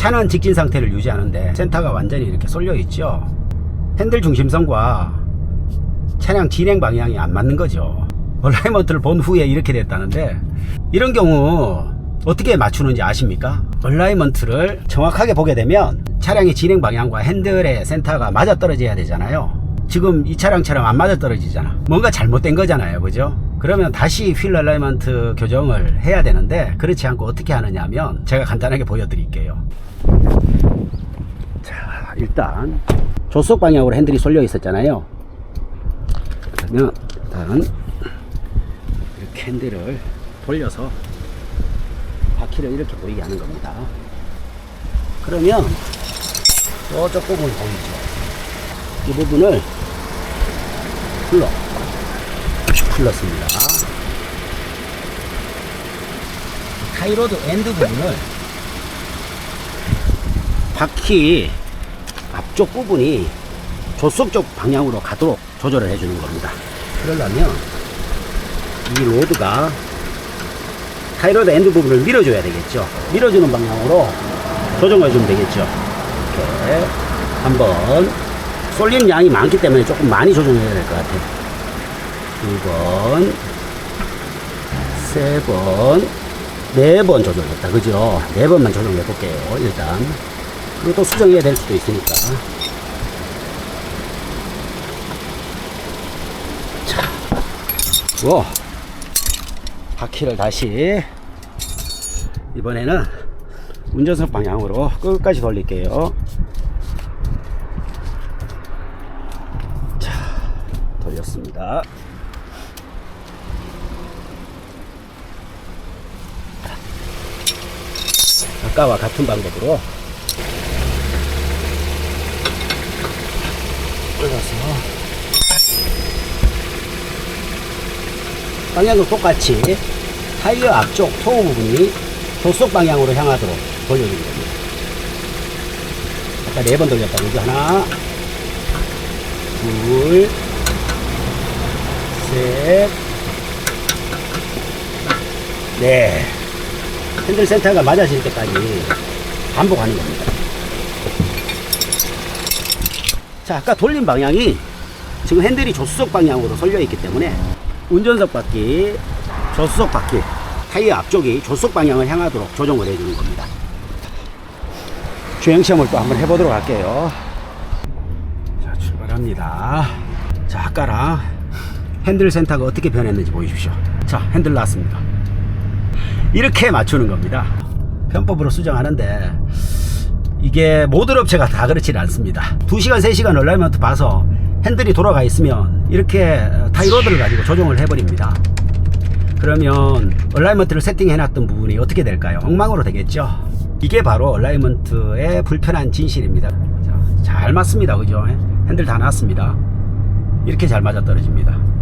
차는 직진 상태를 유지하는데 센터가 완전히 이렇게 쏠려 있죠. 핸들 중심성과 차량 진행 방향이 안 맞는 거죠. 얼라이먼트를 본 후에 이렇게 됐다는데 이런 경우 어떻게 맞추는지 아십니까? 얼라이먼트를 정확하게 보게 되면 차량의 진행 방향과 핸들의 센터가 맞아 떨어져야 되잖아요. 지금 이 차량처럼 안 맞아 떨어지잖아. 뭔가 잘못된 거잖아요. 그죠? 그러면 다시 휠 얼라이먼트 교정을 해야 되는데 그렇지 않고 어떻게 하느냐 하면 제가 간단하게 보여드릴게요. 자, 일단 조속 방향으로 핸들이 쏠려 있었잖아요. 그러면 일단 이렇게 핸들을 돌려서 바퀴를 이렇게 보이게 하는 겁니다. 그러면 저쪽 부분 보이죠? 이 부분을 풀러 풀렀습니다. 타이로드 엔드 부분을 바퀴 앞쪽 부분이 조속 쪽 방향으로 가도록 조절을 해주는 겁니다. 그러려면 이 로드가 타이로드 엔드 부분을 밀어줘야 되겠죠. 밀어주는 방향으로 조정해 주면 되겠죠. 이렇게 한번 쏠리는 양이 많기 때문에 조금 많이 조정해야 될 것 같아요. 두 번, 세 번, 네번 조정했다. 그죠? 네 번만 조정해 볼게요. 일단. 또 수정해야 될 수도 있으니까. 자, 와. 바퀴를 다시 이번에는 운전석 방향으로 끝까지 돌릴게요. 자, 돌렸습니다. 아까와 같은 방법으로 끌어서 방향도 똑같이 타이어 앞쪽 토우 부분이 조속 방향으로 향하도록 돌려주는 겁니다. 아까 네 번 돌렸다 그죠? 하나, 둘, 셋, 네. 핸들 센터가 맞아질 때까지 반복하는 겁니다. 자, 아까 돌린 방향이 지금 핸들이 조수석 방향으로 쏠려 있기 때문에 운전석 바퀴, 조수석 바퀴, 타이어 앞쪽이 조수석 방향을 향하도록 조정을 해주는 겁니다. 주행 시험을 또 한번 해보도록 할게요. 자, 출발합니다. 자, 아까랑 핸들 센터가 어떻게 변했는지 보십시오. 자, 핸들 나왔습니다. 이렇게 맞추는 겁니다. 편법으로 수정하는데 이게 모든 업체가 다 그렇지는 않습니다. 2시간, 3시간 얼라이먼트 봐서 핸들이 돌아가 있으면 이렇게 타이로드를 가지고 조정을 해버립니다. 그러면 얼라이먼트를 세팅해 놨던 부분이 어떻게 될까요? 엉망으로 되겠죠? 이게 바로 얼라이먼트의 불편한 진실입니다. 자, 잘 맞습니다. 그죠? 핸들 다 놨습니다. 이렇게 잘 맞아 떨어집니다.